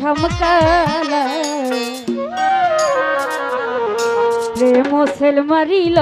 শামকালা প্রেম sell মারিল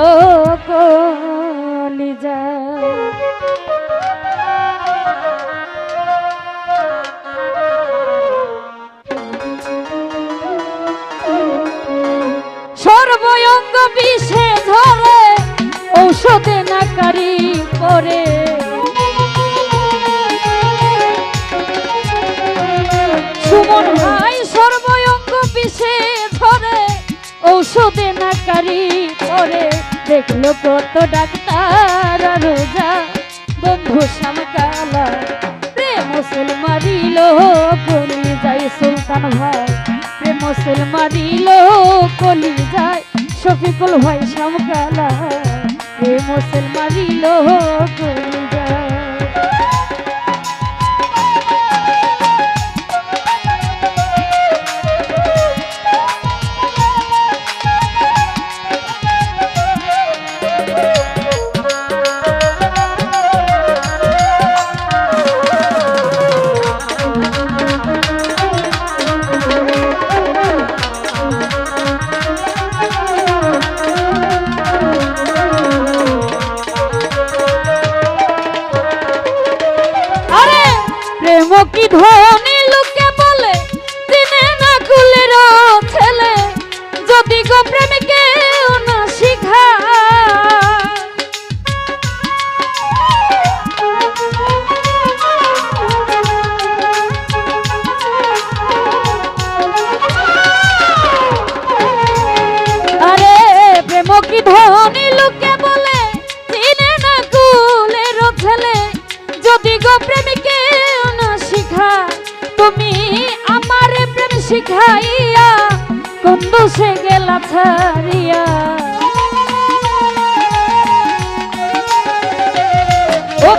দেখল কত doctor রোজা বন্ধু শ্যামকালা, প্রেম সুল মারিল কলি যাই সুলতান ভাই। প্রেম সুল মারিল কলি যায় শফিকুল ভাই শ্যামকালা। প্রেম সুল মারিল কলি যায়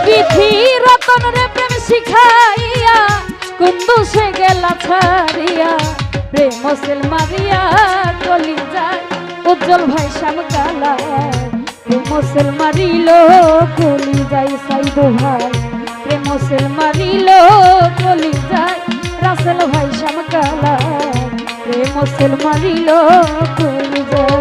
বিধি রতন রে প্রেম শিখাইয়া, কুন্দু সে গেলা ছাড়িয়া, প্রেম সেল মারিয়া কলি যায়। উজ্জ্বল ভাই শ্যাম কালা প্রেম সেল মারিল কলি যায় সাইদু ভাই। প্রেম সেল মারিল কলি যায়। রাসেল ভাই শ্যাম কালা প্রেম সেল মারিল কলি যায়।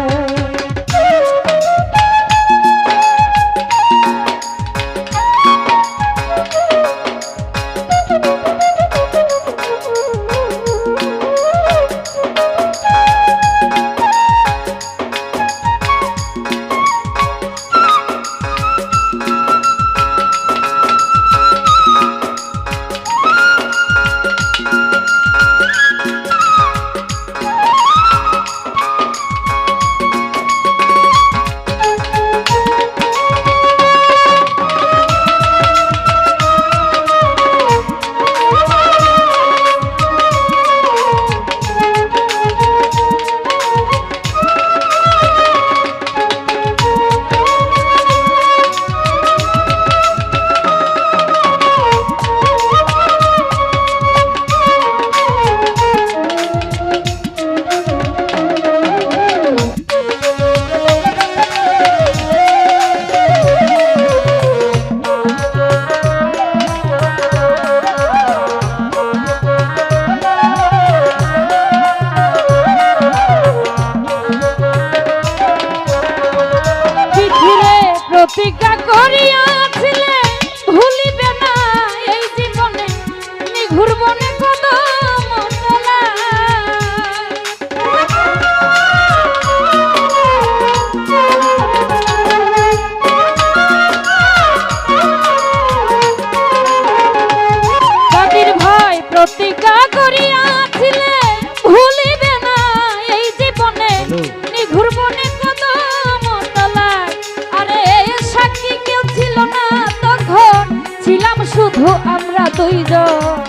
দুইজন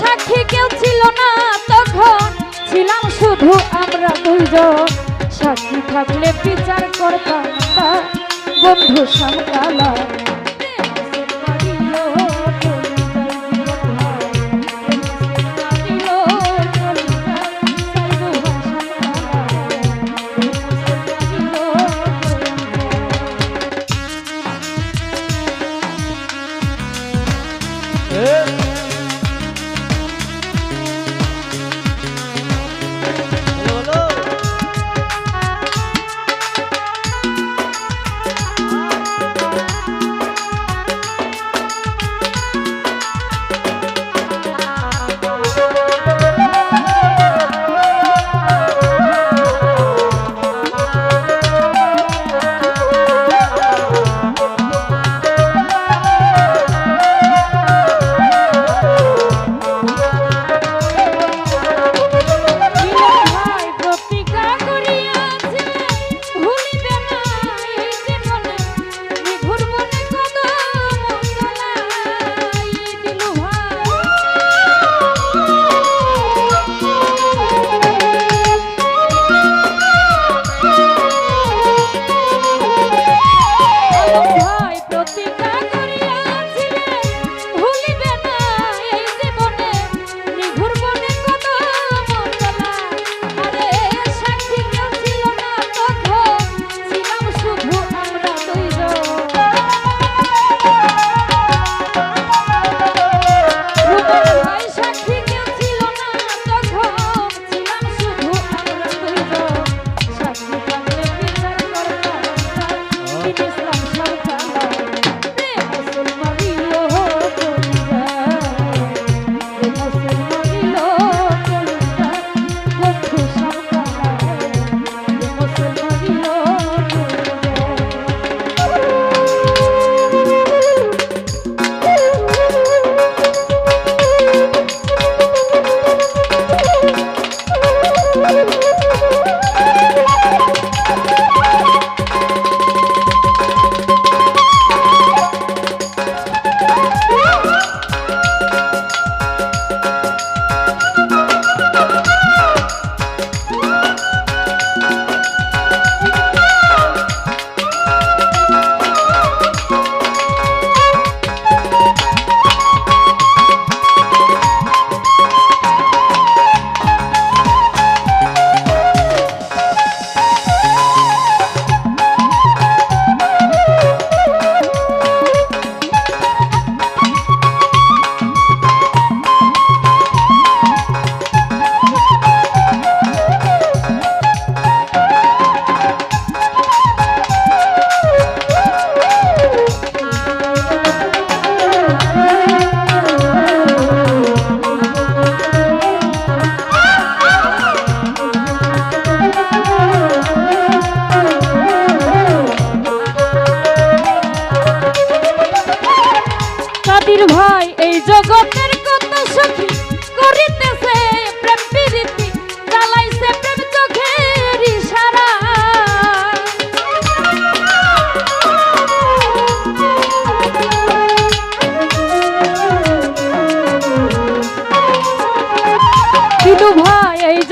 সাক্ষী কেউ ছিল না, তখন ছিলাম শুধু আমরা দুইজন। সাক্ষী থাকলে বিচার করতাম বন্ধু সমকালা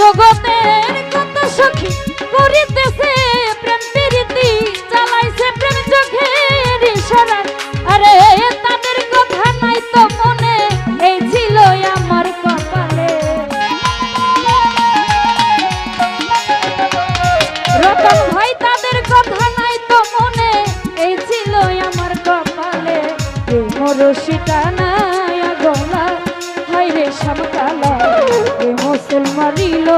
জগতের কত সখী করিতে মারিল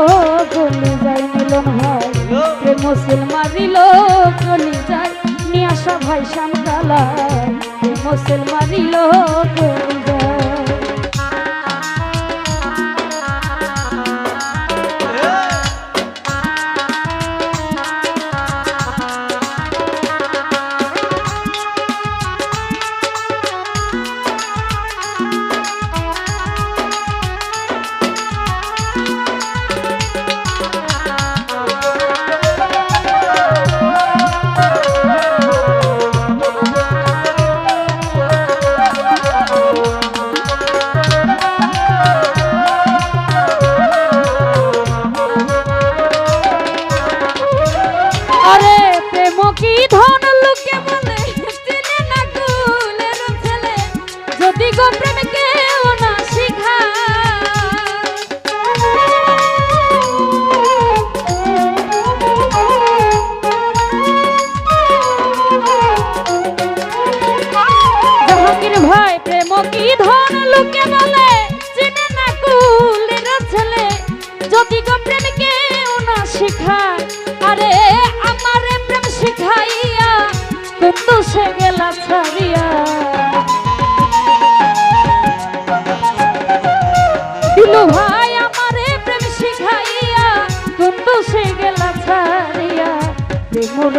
গলি যাই মিলন ভাই এ মুসল মারিল গলি যাই। নিয়ে আসা ভাই শ্যামকালা মুসল মারিল গলি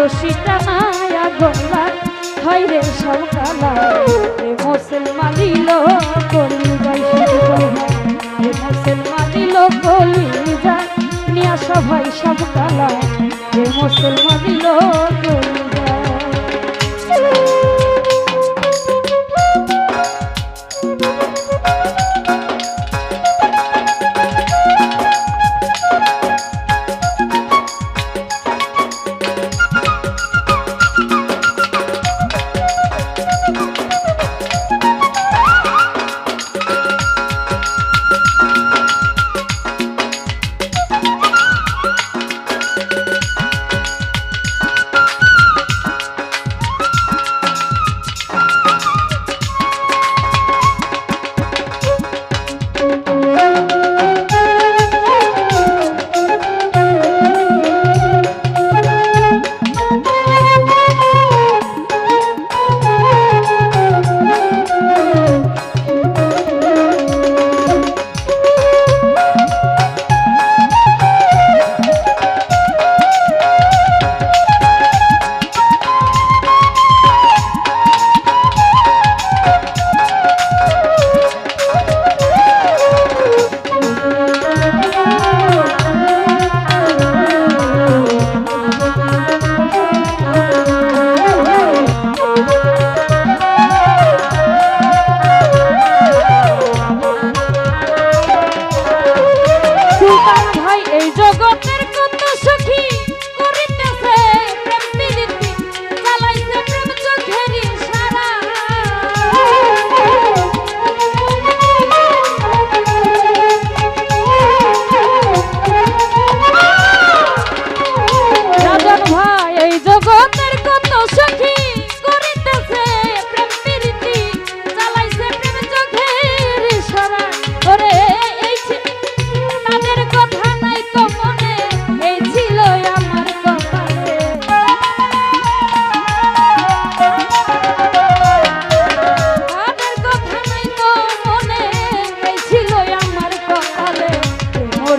রশিটা নায়া গোলা হয় রে সব কালা রে মুসলমানি দিল কলি প্রেম মুসলমান দিল কলি যায় নিয়া সবাই সব কালা রে মুসলমানি কলি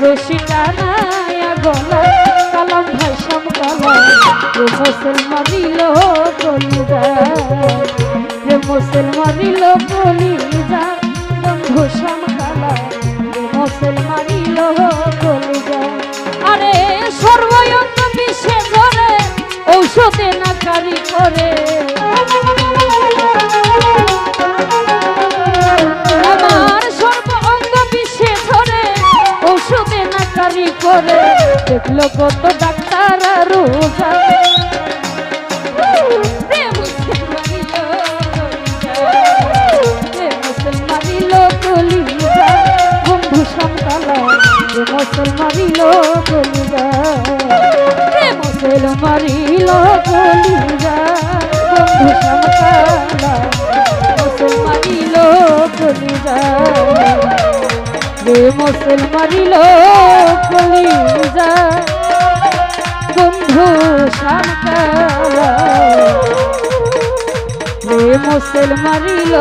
মরশিটা নাই গলা কালাম ভাই সম কালা মুসলমান দিল গলি যায় মুসলমান দিল যায় বন্ধু সম কালা মুসলমান দিল যায় আরে সর্বয়ঙ্গ বিশ্বে ঔষধে নাকারি করে। আমার কত মুসল মারিল কলিজা বন্ধু রে মুসল মারিল